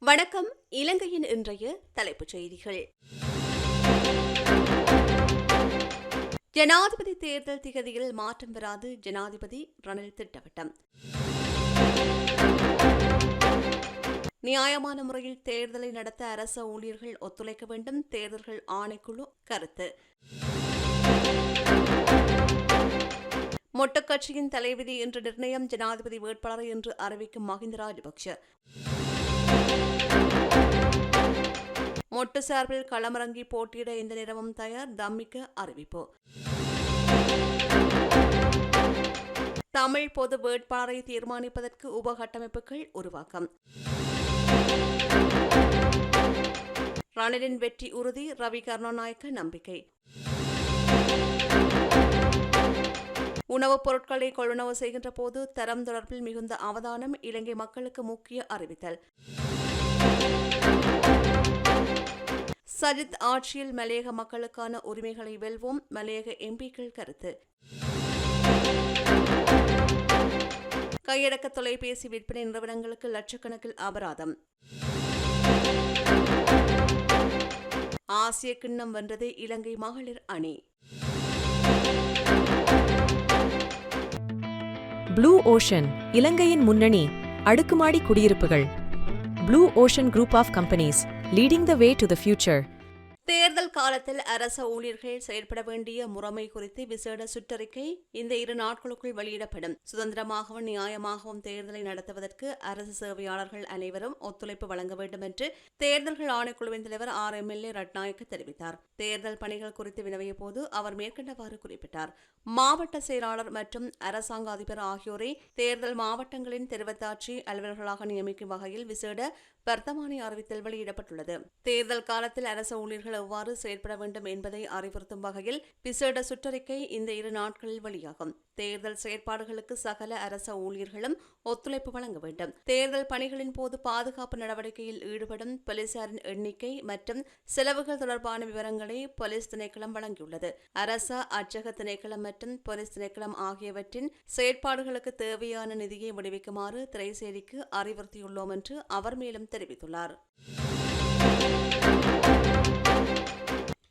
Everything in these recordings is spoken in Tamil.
வணக்கம். இலங்கையின் இன்றைய தலைப்புச் செய்திகள். ஜனாதிபதி தேர்தல் திகதியில் மாற்றம் வராது ஜனாதிபதி ரணில் திட்டவட்டம். நியாயமான முறையில் தேர்தலை நடத்த அரச ஊழியர்கள் ஒத்துழைக்க வேண்டும் தேர்தல்கள் ஆணைக்குழு கருத்து. மொட்டக்கட்சியின் தலைவிதி என்று நிர்ணயம் ஜனாதிபதி வேட்பாளர் என்று அறிவிக்கும் மஹிந்த ராஜபக்ஷ. மொட்டு சார்பில் களமிறங்கி போட்டியிட இந்த நிறமும் தயார். தம்மிக்க அறிவிப்பு. தமிழ் பொது வேட்பாளரை தீர்மானிப்பதற்கு உபகட்டமைப்புகள் உருவாக்கம். ரணிலின் வெற்றி உறுதி. ரவி கருணாநாயக்க நம்பிக்கை. உணவுப் பொருட்களை கொள்வனவு செய்கின்ற போது தரம் தொடர்பில் மிகுந்த அவதானம் இலங்கை மக்களுக்கு முக்கிய அறிவித்தல். சஜித் ஆட்சியில் மலையக மக்களுக்கான உரிமைகளை வெல்வோம் மலையக எம்பிக்கள் கருத்து. கையடக்க தொலைபேசி விற்பனை நிறுவனங்களுக்கு லட்சக்கணக்கில் அபராதம். ஆசிய கிண்ணம் வென்றது இலங்கை மகளிர் அணி. ப்ளூ ஓஷன் இலங்கையின் முன்னணி அடுக்குமாடி குடியிருப்புகள். Blue ocean group of companies leading the way to the future தேர்தல் காலத்தில் அரச ஊழியர்கள் செயற்பட வேண்டிய முறைமை குறித்து விசேட சுற்றறிக்கை இந்த இரு நாட்களுக்குள் வெளியிடப்படும். சுதந்திரமாகவும் நியாயமாகவும் தேர்தலை நடத்துவதற்கு அரசு சேவையாளர்கள் அனைவரும் ஒத்துழைப்பு வழங்க வேண்டும் என்று தேர்தல்கள் ஆணைக்குழுவின் தலைவர் R. M. L. A. Ratnayake தெரிவித்தார். தேர்தல் பணிகள் குறித்து வினவிய போது அவர் மேற்கண்டவாறு குறிப்பிட்டார். மாவட்ட செயலாளர் மற்றும் அரசாங்க அதிபர் ஆகியோரை தேர்தல் மாவட்டங்களின் தெரிவத்தாட்சி அலுவலர்களாக நியமிக்கும் வகையில் விசேட வர்த்தமானி அறிவித்தல் வெளியிடப்பட்டுள்ளது. தேர்தல் காலத்தில் அரசு ஊழியர்கள் எவ்வாறு செயற்பட வேண்டும் என்பதை அறிவுறுத்தும் வகையில் விசேட சுற்றறிக்கை இந்த இரு நாட்களில் வெளியாகும். தேர்தல் செயற்பாடுகளுக்கு சகல அரச ஊழியர்களும் ஒத்துழைப்பு வழங்க வேண்டும். தேர்தல் பணிகளின் போது பாதுகாப்பு நடவடிக்கையில் ஈடுபடும் போலீசாரின் எண்ணிக்கை மற்றும் செலவுகள் தொடர்பான விவரங்களை போலீஸ் திணைக்களம் வழங்கியுள்ளது. அரச அச்சக திணைக்களம் மற்றும் போலீஸ் திணைக்களம் ஆகியவற்றின் செயற்பாடுகளுக்கு தேவையான நிதியை விடுவிக்குமாறு திரைசேரிக்கு அறிவுறுத்தியுள்ளோம் என்று அவர் மேலும் தெரிவித்துள்ளார்.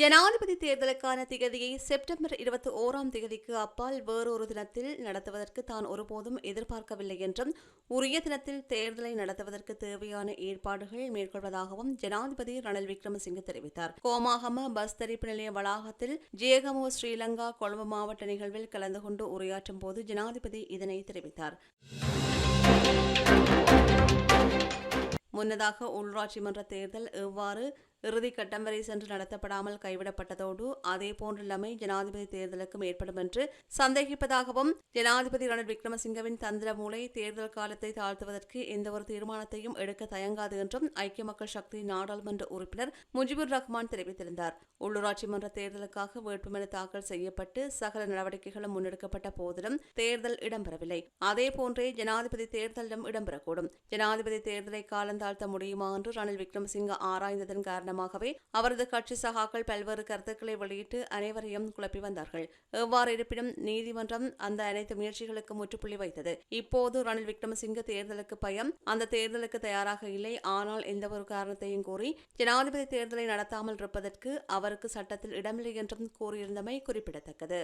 ஜனாதிபதி தேர்தலுக்கான திகதியை செப்டம்பர் இருபத்தி ஓராம் திகதிக்கு அப்பால் வேறொரு தினத்தில் நடத்துவதற்கு தான் ஒருபோதும் எதிர்பார்க்கவில்லை என்றும் உரிய தினத்தில் தேர்தலை நடத்துவதற்கு தேவையான ஏற்பாடுகள் மேற்கொள்வதாகவும் ஜனாதிபதி ரணில் விக்ரமசிங்கே தெரிவித்தார். கோமாகம பஸ் தரிப்பு நிலைய வளாகத்தில் ஜேகமோ ஸ்ரீலங்கா கொழும்பு மாவட்ட நிகழ்வில் கலந்து கொண்டு உரையாற்றும் போது ஜனாதிபதி இதனை தெரிவித்தார். முன்னதாக உள்ளாட்சி மன்ற தேர்தல் எவ்வாறு இறுதி கட்டம் வரை சென்று நடத்தப்படாமல் கைவிடப்பட்டதோடு அதேபோன்ற நிலைமை ஜனாதிபதி தேர்தலுக்கும் ஏற்படும் என்று சந்தேகிப்பதாகவும் ஜனாதிபதி ரணில் விக்ரமசிங்கவின் தந்திர மூளை தேர்தல் காலத்தை தாழ்த்துவதற்கு எந்தவொரு தீர்மானத்தையும் எடுக்க தயங்காது என்றும் ஐக்கிய மக்கள் சக்தி நாடாளுமன்ற உறுப்பினர் முஜிபுர் ரஹ்மான் தெரிவித்திருந்தார். உள்ளூராட்சி மன்ற தேர்தலுக்காக வேட்புமனு தாக்கல் செய்யப்பட்டு சகல நடவடிக்கைகளும் முன்னெடுக்கப்பட்ட போதிலும் தேர்தல் இடம்பெறவில்லை. அதேபோன்றே ஜனாதிபதி தேர்தலிலும் இடம்பெறக்கூடும். ஜனாதிபதி தேர்தலை காலந்தாழ்த்த முடியுமா என்று ரணில் விக்ரமசிங்க ஆராய்ந்ததன் காரணம் காரணமாகவே அவரது கட்சி சகாக்கள் பல்வேறு கருத்துக்களை வெளியிட்டு அனைவரையும் குழப்பி வந்தார்கள். எவ்வாறு இருப்பினும் நீதிமன்றம் அந்த அனைத்து முயற்சிகளுக்கு முற்றுப்புள்ளி வைத்தது. இப்போது ரணில் விக்ரமசிங்க தேர்தலுக்கு பயம் அந்த தேர்தலுக்கு தயாராக இல்லை. ஆனால் எந்த ஒரு காரணத்தையும் கூறி ஜனாதிபதி தேர்தலை நடத்தாமல் இருப்பதற்கு அவருக்கு சட்டத்தில் இடமில்லை என்றும் கூறியிருந்தமை குறிப்பிடத்தக்கது.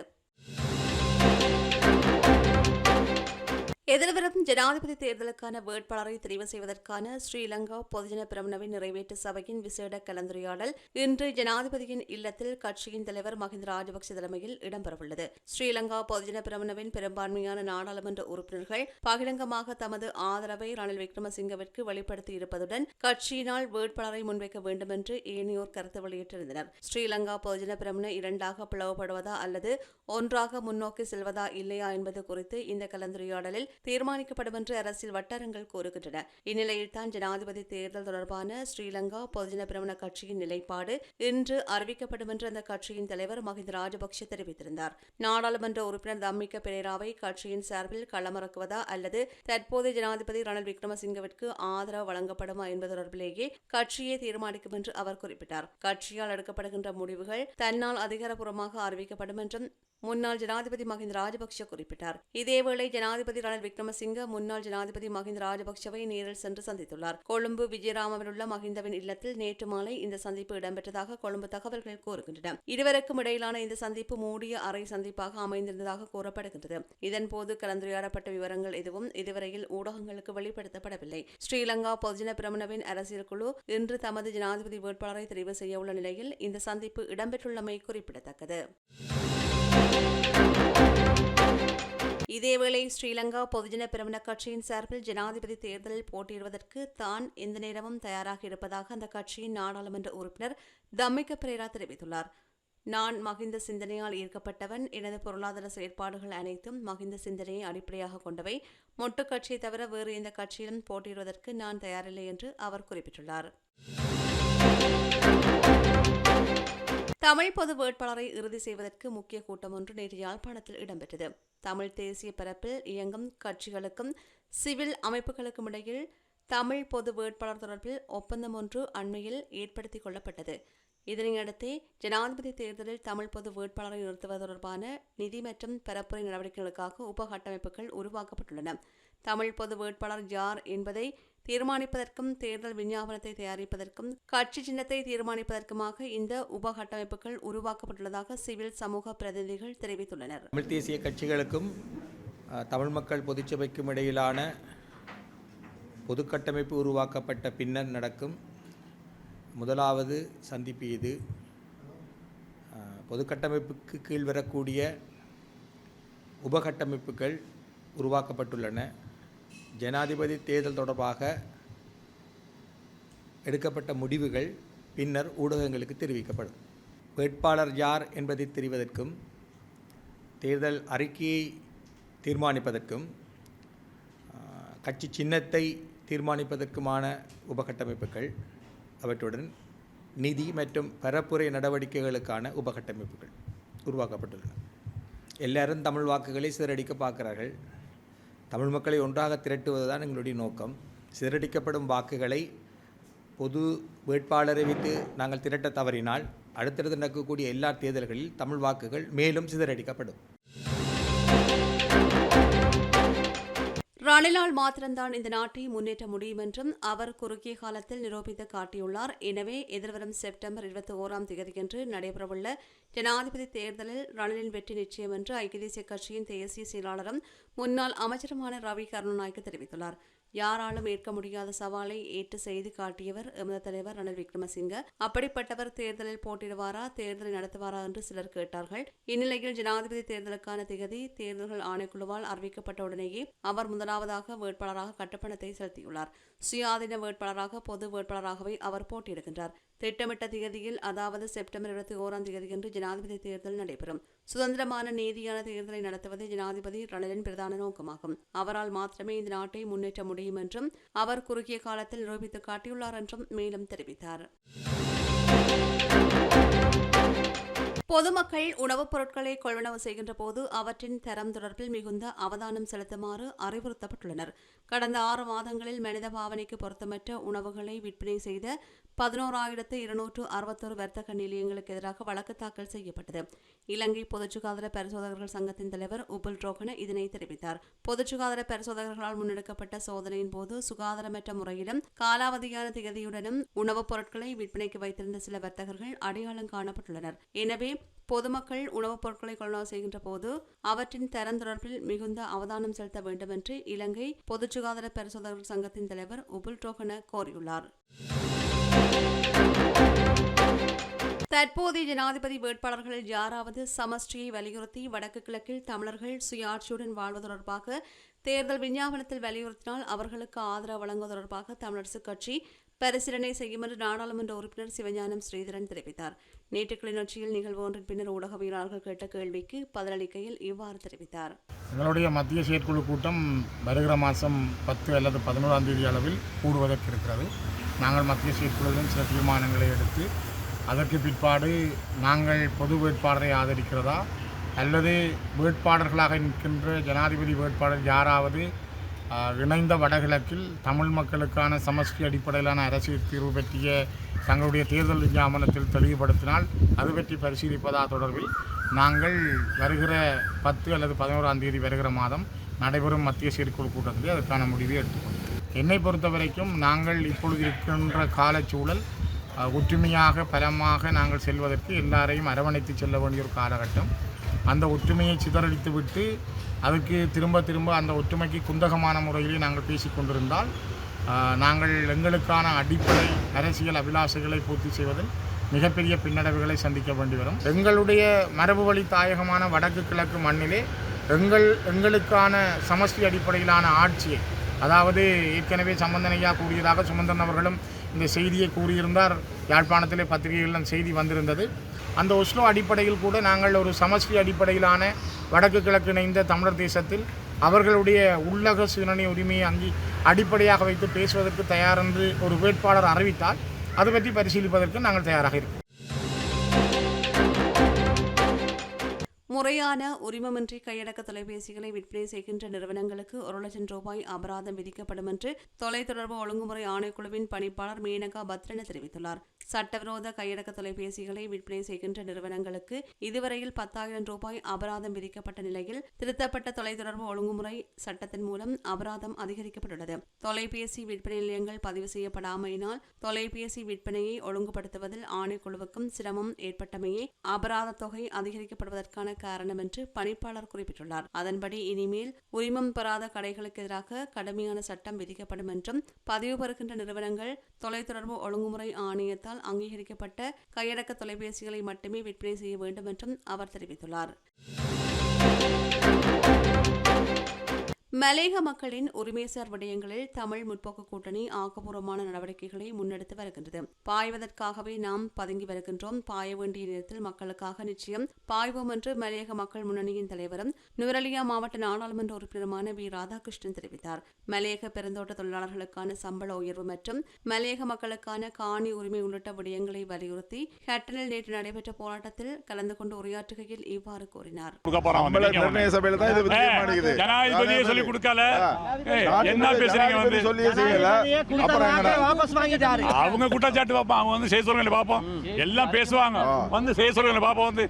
எதிர்வரும் ஜனாதிபதி தேர்தலுக்கான வேட்பாளரை தெரிவு செய்வதற்கான ஸ்ரீலங்கா பொதுஜன பிரமணவின் நிறைவேற்று சபையின் விசேட கலந்துரையாடல் இன்று ஜனாதிபதியின் இல்லத்தில் கட்சியின் தலைவர் மஹிந்த ராஜபக்ச தலைமையில் இடம்பெறவுள்ளது. ஸ்ரீலங்கா பொதுஜன பிரமணவின் பெரும்பான்மையான நாடாளுமன்ற உறுப்பினர்கள் பகிரங்கமாக தமது ஆதரவை ரணில் விக்ரமசிங்கவிற்கு வெளிப்படுத்தியிருப்பதுடன் கட்சியினால் வேட்பாளரை முன்வைக்க வேண்டும் என்று ஏனையோர் கருத்து வெளியிட்டிருந்தனர். ஸ்ரீலங்கா பொதுஜன பிரமண இரண்டாக பிளவுபடுவதா அல்லது ஒன்றாக முன்னோக்கி செல்வதா இல்லையா என்பது குறித்து இந்த கலந்துரையாடலில் தீர்மானிக்கப்படும் என்று அரசியல் வட்டாரங்கள் கூறுகின்றன. இந்நிலையில்தான் ஜனாதிபதி தேர்தல் தொடர்பான ஸ்ரீலங்கா பொதுஜன பிரமண கட்சியின் நிலைப்பாடு இன்று அறிவிக்கப்படும் என்று அந்த கட்சியின் தலைவர் மஹிந்த ராஜபக்ஷ தெரிவித்திருந்தார். நாடாளுமன்ற உறுப்பினர் தம்மிக்க பெரேராவை கட்சியின் சார்பில் களமிறக்குவதா அல்லது தற்போதைய ஜனாதிபதி ரணில் விக்ரமசிங்கவிற்கு ஆதரவு வழங்கப்படுமா என்பது தொடர்பிலேயே கட்சியை தீர்மானிக்கும் என்று அவர் குறிப்பிட்டார். கட்சியால் எடுக்கப்படுகின்ற முடிவுகள் தன்னால் அதிகாரப்பூர்வமாக அறிவிக்கப்படும் என்றும் முன்னாள் ஜனாதிபதி மஹிந்த ராஜபக்ஷ குறிப்பிட்டார். இதேவேளை ஜனாதிபதி ரணில் விக்ரமசிங்க முன்னாள் ஜனாதிபதி மஹிந்த ராஜபக்ஷவை நேரில் சென்று சந்தித்துள்ளார். கொழும்பு விஜயராமவில் உள்ள மஹிந்தவின் இல்லத்தில் நேற்று மாலை இந்த சந்திப்பு இடம்பெற்றதாக கொழும்பு தகவல்கள் கூறுகின்றன. இருவருக்கும் இடையிலான இந்த சந்திப்பு மூடிய அறை சந்திப்பாக அமைந்திருந்ததாக கூறப்படுகின்றது. இதன்போது கலந்துரையாடப்பட்ட விவரங்கள் எதுவும் இதுவரையில் ஊடகங்களுக்கு வெளிப்படுத்தப்படவில்லை. ஸ்ரீலங்கா பொதுஜன பிரமணவின் அரசியல் குழு இன்று தமது ஜனாதிபதி வேட்பாளரை தெரிவு செய்ய உள்ள நிலையில் இந்த சந்திப்பு இடம்பெற்றுள்ளமை குறிப்பிடத்தக்கது. இதேவேளை ஸ்ரீலங்கா பொதுஜன பிரமண கட்சியின் சார்பில் ஜனாதிபதி தேர்தலில் போட்டியிடுவதற்கு தான் எந்த நேரமும் தயாராக இருப்பதாக அந்த கட்சியின் நாடாளுமன்ற உறுப்பினர் தம்மிக்க பிரேரா தெரிவித்துள்ளார். நான் மகிந்த சிந்தனையால் ஈர்க்கப்பட்டவன் எனது பொருளாதார செயற்பாடுகள் அனைத்தும் மகிந்த சிந்தனையை அடிப்படையாக கொண்டவை. மொட்டு கட்சியை தவிர வேறு எந்த கட்சியிலும் போட்டியிடுவதற்கு நான் தயாரில்லை என்று அவர் குறிப்பிட்டுள்ளார். தமிழ் பொது வேட்பாளரை இறுதி செய்வதற்கு முக்கிய கூட்டம் ஒன்று நேற்று யாழ்ப்பாணத்தில் இடம்பெற்றது. தமிழ் தேசிய பரப்பில் இயங்கும் கட்சிகளுக்கும் சிவில் அமைப்புகளுக்கும் இடையில் தமிழ் பொது வேட்பாளர் தொடர்பில் ஒப்பந்தம் ஒன்று அண்மையில் ஏற்படுத்திக் கொள்ளப்பட்டது. இதனையடுத்தே ஜனாதிபதி தேர்தலில் தமிழ் பொது வேட்பாளரை நிறுத்துவது தொடர்பான நிதி மற்றும் பரப்புரை நடவடிக்கைகளுக்காக உபகட்டமைப்புகள் உருவாக்கப்பட்டுள்ளன. தமிழ் பொது வேட்பாளர் யார் என்பதை தீர்மானிப்பதற்கும் தேர்தல் விஞ்ஞாபனத்தை தயாரிப்பதற்கும் கட்சி சின்னத்தை தீர்மானிப்பதற்குமாக இந்த உபகட்டமைப்புகள் உருவாக்கப்பட்டுள்ளதாக சிவில் சமூக பிரதிநிதிகள் தெரிவித்துள்ளனர். தமிழ் தேசிய கட்சிகளுக்கும் தமிழ் மக்கள் பொதுச்சபைக்கும் இடையிலான பொதுக்கட்டமைப்பு உருவாக்கப்பட்ட பின்னர் நடக்கும் முதலாவது சந்திப்பு இது. பொதுக்கட்டமைப்புக்கு கீழ் வரக்கூடிய உபகட்டமைப்புகள் உருவாக்கப்பட்டுள்ளன. ஜனாதிபதி தேர்தல் தொடர்பாக எடுக்கப்பட்ட முடிவுகள் பின்னர் ஊடகங்களுக்கு தெரிவிக்கப்படும். வேட்பாளர் யார் என்பதை தெரிவதற்கும் தேர்தல் அறிக்கையை தீர்மானிப்பதற்கும் கட்சி சின்னத்தை தீர்மானிப்பதற்குமான உபகட்டமைப்புகள் அவற்றுடன் நிதி மற்றும் பரப்புரை நடவடிக்கைகளுக்கான உபகட்டமைப்புகள் உருவாக்கப்பட்டுள்ளன. எல்லாரும் தமிழ் வாக்குகளை சிதறடிக்க பார்க்கிறார்கள். தமிழ் மக்களை ஒன்றாக திரட்டுவது தான் எங்களுடைய நோக்கம். சிதறடிக்கப்படும் வாக்குகளை பொது வேட்பாளரை வைத்து நாங்கள் திரட்ட தவறினால் அடுத்தடுத்து நடக்கக்கூடிய எல்லா தேர்தல்களில் தமிழ் வாக்குகள் மேலும் சிதறடிக்கப்படும். ரணிலால் மாத்திரம்தான் இந்த நாட்டை முன்னேற்ற முடியும் என்றும் அவர் குறுகிய காலத்தில் நிரூபித்து காட்டியுள்ளார். எனவே எதிர்வரும் செப்டம்பர் இருபத்தி ஓராம் தேதியன்று நடைபெறவுள்ள ஜனாதிபதி தேர்தலில் ரணிலின் வெற்றி நிச்சயம் என்று ஐக்கிய தேசிய கட்சியின் தேசிய செயலாளரும் முன்னாள் அமைச்சருமான ரவி கருணநாயக்கு தெரிவித்துள்ளார். யாராலும் ஏற்க முடியாத சவாலை ஏற்று செய்து காட்டியவர் எமது தலைவர் ரணில் விக்ரமசிங்க. அப்படிப்பட்டவர் தேர்தலில் போட்டியிடுவாரா தேர்தலை நடத்துவாரா என்று சிலர் கேட்டார்கள். இந்நிலையில் ஜனாதிபதி தேர்தலுக்கான திகதி தேர்தல்கள் ஆணைக்குழுவால் அறிவிக்கப்பட்ட உடனேயே அவர் முதலாவதாக வேட்பாளராக கட்டுப்பணத்தை செலுத்தியுள்ளார். சுயாதீன வேட்பாளராக பொது வேட்பாளராகவே அவர் போட்டியிடுகின்றார். திட்டமிட்ட திகதியில் அதாவது செப்டம்பர் இருபத்தி ஓராம் தேதியன்று ஜனாதிபதி தேர்தல் நடைபெறும். சுதந்திரமான நீதியான தேர்தலை நடத்துவதே ஜனாதிபதி ரணிலின் பிரதான நோக்கமாகும். அவரால் மாத்திரமே இந்த நாட்டை முன்னேற்ற முடியும் என்றும் அவர் குறுகிய காலத்தில் நிரூபித்து காட்டியுள்ளார் என்றும் மேலும் தெரிவித்தார். பொதுமக்கள் உணவுப் பொருட்களை கொள்வனவு செய்கின்ற போது அவற்றின் தரம் தொடர்பில் மிகுந்த அவதானம் செலுத்துமாறு அறிவுறுத்தப்பட்டுள்ளனர். கடந்த ஆறு மாதங்களில் மனித பாவனைக்கு பொருத்தமற்ற உணவுகளை விற்பனை செய்த பதினோராயிரத்து இருநூற்று அறுபத்தொரு வர்த்தக நிலையங்களுக்கு எதிராக வழக்கு தாக்கல் செய்யப்பட்டது. இலங்கை பொதுச்சுகாதார பரிசோதகர்கள் சங்கத்தின் தலைவர் உபுல் ரோகன இதனை தெரிவித்தார். பொதுச் சுகாதார பரிசோதகர்களால் முன்னெடுக்கப்பட்ட சோதனையின் போது சுகாதாரமற்ற முறையிலும் காலாவதியான திகதியுடனும் உணவுப் பொருட்களை விற்பனைக்கு வைத்திருந்த சில வர்த்தகர்கள் அடையாளம் காணப்பட்டுள்ளனர். எனவே பொதுமக்கள் உணவுப் பொருட்களை கொள்வனவு செய்கின்ற போது அவற்றின் தரம் தொடர்பில் மிகுந்த அவதானம் செலுத்த வேண்டும் என்று இலங்கை பொதுச்சுகாதார பரிசோதகர்கள் சங்கத்தின் தலைவர் உபுல் ரோகன கோரியுள்ளார். தற்போதைய ஜனாதிபதி வேட்பாளர்களில் யாராவது சமஷ்டியை வலியுறுத்தி வடக்கு கிழக்கில் தமிழர்கள் சுயாட்சியுடன் வாழ்வது தொடர்பாக தேர்தல் விஞ்ஞாபனத்தில் வலியுறுத்தினால் அவர்களுக்கு ஆதரவு வழங்குவது தொடர்பாக தமிழரசுக் கட்சி பரிசீலனை செய்யும் என்று நாடாளுமன்ற உறுப்பினர் சிவஞானம் ஸ்ரீதரன் தெரிவித்தார். நேற்று கிளிநொச்சியில் நிகழ்வு ஒன்றின் பின்னர் ஊடகவியலாளர்கள் கேட்ட கேள்விக்கு பதிலளிக்கையில் இவ்வாறு தெரிவித்தார். எங்களுடைய மத்திய செயற்குழு கூட்டம் வருகிற மாதம் பத்து அல்லது பதினோராம் தேதி அளவில் கூடுவதற்கு இருக்கிறது. நாங்கள் மத்திய செயற்குழுவிலும் சில தீர்மானங்களை எடுத்து அதற்கு பிற்பாடு நாங்கள் பொது வேட்பாளரை ஆதரிக்கிறதா அல்லது வேட்பாளர்களாக நிற்கின்ற ஜனாதிபதி வேட்பாளர் யாராவது இணைந்த வடகிழக்கில் தமிழ் மக்களுக்கான சமஷ்டி அடிப்படையிலான அரசியல் தீர்வு பற்றிய தங்களுடைய தேர்தல் விஞ்ஞாபனத்தில் தெளிவுபடுத்தினால் அது பற்றி பரிசீலிப்பதா தொடர்பில் நாங்கள் வருகிற பத்து அல்லது பதினோராம் தேதி வருகிற மாதம் நடைபெறும் மத்திய செயற்குழு கூட்டத்திலே அதற்கான முடிவை எடுத்துக்கொள்வோம் என்னை பொறுத்த வரைக்கும் நாங்கள் இப்பொழுது இருக்கின்ற காலச்சூழல் ஒற்றுமையாக பலமாக நாங்கள் செல்வதற்கு எல்லாரையும் அரவணைத்து செல்ல வேண்டிய ஒரு காலகட்டம். அந்த ஒற்றுமையை சிதறடித்து விட்டு அதற்கு திரும்ப திரும்ப அந்த ஒற்றுமைக்கு குந்தகமான முறையிலே நாங்கள் பேசிக்கொண்டிருந்தால் நாங்கள் எங்களுக்கான அடிப்படை அரசியல் அபிலாஷைகளை பூர்த்தி செய்வதில் மிகப்பெரிய பின்னடைவுகளை சந்திக்க வேண்டி வரும். எங்களுடைய மரபு வழி தாயகமான வடக்கு கிழக்கு மண்ணிலே எங்கள் எங்களுக்கான சமஷ்டி அடிப்படையிலான ஆட்சியை அதாவது ஏற்கனவே சம்பந்தனையா கூறியதாக சுமந்தன் அவர்களும் இந்த செய்தியை கூறியிருந்தார். யாழ்ப்பாணத்திலே பத்திரிகைகளில் செய்தி வந்திருந்தது. அந்த ஒஸ்லோ அடிப்படையில் கூட நாங்கள் ஒரு சமஷ்டி அடிப்படையிலான வடக்கு கிழக்கு இணைந்த தமிழர் தேசத்தில் அவர்களுடைய உள்ளக சுயநலி உரிமையை அங்கி அடிப்படையாக வைத்து பேசுவதற்கு தயார் என்று ஒரு வேட்பாளர் அறிவித்தால் அது பற்றி பரிசீலிப்பதற்கு நாங்கள் தயாராக இருக்கிறோம் முறையான உரிமமின்றி கையடக்க தொலைபேசிகளை விற்பனை செய்கின்ற நிறுவனங்களுக்கு ஒரு லட்சம் ரூபாய் அபராதம் விதிக்கப்படும் என்று தொலைத்தொடர்பு ஒழுங்குமுறை ஆணைக்குழுவின் பணிப்பாளர் மேனகா பத்ரன தெரிவித்துள்ளார். சட்டவிரோத கையடக்க தொலைபேசிகளை விற்பனை செய்கின்ற நிறுவனங்களுக்கு இதுவரையில் பத்தாயிரம் ரூபாய் அபராதம் விதிக்கப்பட்ட நிலையில் திருத்தப்பட்ட தொலைத்தொடர்பு ஒழுங்குமுறை சட்டத்தின் மூலம் அபராதம் அதிகரிக்கப்பட்டுள்ளது. தொலைபேசி விற்பனை நிலையங்கள் பதிவு செய்யப்படாமையினால் தொலைபேசி விற்பனையை ஒழுங்குபடுத்துவதில் ஆணைக்குழுவுக்கும் சிரமம் ஏற்பட்டமையே அபராத தொகை அதிகரிக்கப்படுவதற்கான காரணம் என்று பணிப்பாளர் குறிப்பிட்டுள்ளார். அதன்படி இனிமேல் உரிமம் பெறாத கடைகளுக்கு எதிராக கடுமையான சட்டம் விதிக்கப்படும் என்றும் பதிவு பெறுகின்ற நிறுவனங்கள் தொலைத்தொடர்பு ஒழுங்குமுறை ஆணையத்தால் அங்கீகரிக்கப்பட்ட கையடக்க தொலைபேசிகளை மட்டுமே விற்பனை செய்ய வேண்டும் என்றும் அவர் தெரிவித்துள்ளார். மலேக மக்களின் உரிமைசார் விடயங்களில் தமிழ் முற்போக்கு கூட்டணி ஆக்கப்பூர்வமான நடவடிக்கைகளை முன்னெடுத்து வருகின்றது. பாய்வதற்காகவே நாம் பதுங்கி வருகின்றோம். பாய வேண்டிய நேரத்தில் மக்களுக்காக நிச்சயம் பாய்வோம் என்று மலையக மக்கள் முன்னணியின் தலைவரும் நுவரலியா மாவட்ட நாடாளுமன்ற உறுப்பினருமான வி. ராதாகிருஷ்ணன் தெரிவித்தார். மலையக பெருந்தோட்ட தொழிலாளர்களுக்கான சம்பள உயர்வு மற்றும் மலையக மக்களுக்கான காணி உரிமை உள்ளிட்ட விடயங்களை வலியுறுத்தி ஹட்டனில் நேற்று நடைபெற்ற போராட்டத்தில் கலந்து கொண்டு உரையாற்றுகையில் இவ்வாறு கூறினார். சொல்லி கொடுக்கல. என்ன பேசுறீங்க வந்து? சொல்லியே செய்யல அவங்க குற்றச்சாட்டு பார்ப்போம் அவங்க வந்து செய்ய சொல்லுங்க பார்ப்போம் எல்லாம் பேசுவாங்க. வந்து செய்ய சொல்லுங்க பார்ப்போம் வந்து.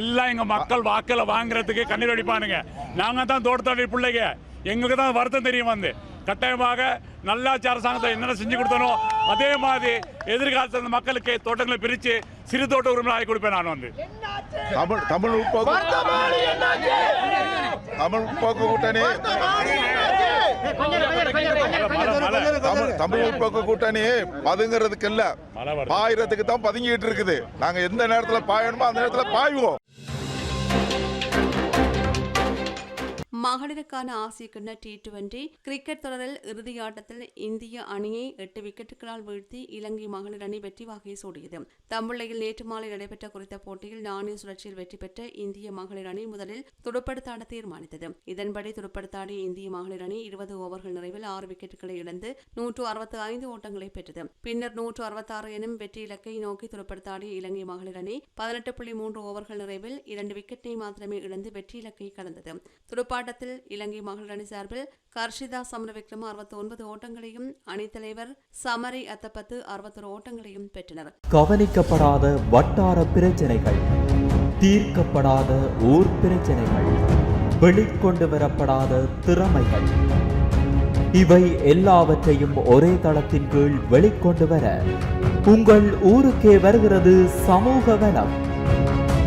எல்லாம் எங்க மக்கள் வாக்குல வாங்குறதுக்கு கண்ணீர் அடிப்பானுங்க. நாங்க தான் தோட்டத்தோட பிள்ளைங்க. எங்களுக்கு தான் வருத்தம் தெரியும் வந்து. கட்டாயமாக நல்லாட்சி அரசாங்கத்தை என்னென்ன செஞ்சு கொடுத்தனோ அதே மாதிரி எதிர்காலத்தில் அந்த மக்களுக்கு தோட்டங்களை பிரித்து சிறு தோட்ட உரிமை ஆகி கொடுப்பேன் நான் வந்து. தமிழ் தமிழ் உட்போக்கு தமிழ் உட்போக்கு கூட்டணி மழை, மழை. தமிழ் தமிழ் உட்போக்கு கூட்டணி பதுங்கிறதுக்கு இல்ல. பாயிரத்துக்கு தான் பதுங்கிட்டு இருக்குது. நாங்க எந்த நேரத்துல பாயணுமோ அந்த நேரத்துல பாய்வோம். மகளிருக்கான ஆசிய கிண்ண டி டுவெண்டி கிரிக்கெட் தொடரில் இறுதி ஆட்டத்தில் இந்திய அணியை எட்டு விக்கெட்டுகளால் வீழ்த்தி இலங்கை மகளிர் அணி வெற்றி வாகை சூடியது. தம்புள்ளையில் நேற்று மாலை நடைபெற்ற குறித்த போட்டியில் நாணய சுழற்சியில் வெற்றி பெற்ற இந்திய மகளிர் அணி முதலில் துடுப்படுத்தாட தீர்மானித்தது. இதன்படி துடுப்படுத்தாடிய இந்திய மகளிர் அணி இருபது ஓவர்கள் நிறைவில் ஆறு விக்கெட்டுகளை இழந்து நூற்று அறுபத்தி ஐந்து ஓட்டங்களை பெற்றது. பின்னர் நூற்று அறுபத்தாறு எனும் வெற்றி இலக்கை நோக்கி துடுப்படுத்தாடிய இலங்கை மகளிர் அணி பதினெட்டு புள்ளி மூன்று ஓவர்கள் நிறைவில் இரண்டு விக்கெட்டை மாத்திரமே இழந்து வெற்றி இலக்கை கடந்தது. துடுப்பாட்டத்தில் இலங்கை மகளிர் அணி சார்பில் கர்ஷிதா சமரவிக்ரம அறுபத்தி ஒன்பது ஓட்டங்களையும் அணித்தலைவர் சமரி அத்தப்பத்து அறுபத்தொரு ஓட்டங்களையும் பெற்றனர். கவனிக்கப்படாத வட்டார பிரச்சனைகள் தீர்க்கப்படாத ஊர் பிரச்சனைகள் வெளிக்கொண்டு வரப்படாத திறமைகள் இவை எல்லாவற்றையும் ஒரே தளத்தின் கீழ் வெளிக்கொண்டு வர உங்கள் ஊருக்கே வருகிறது சமூக வனம்.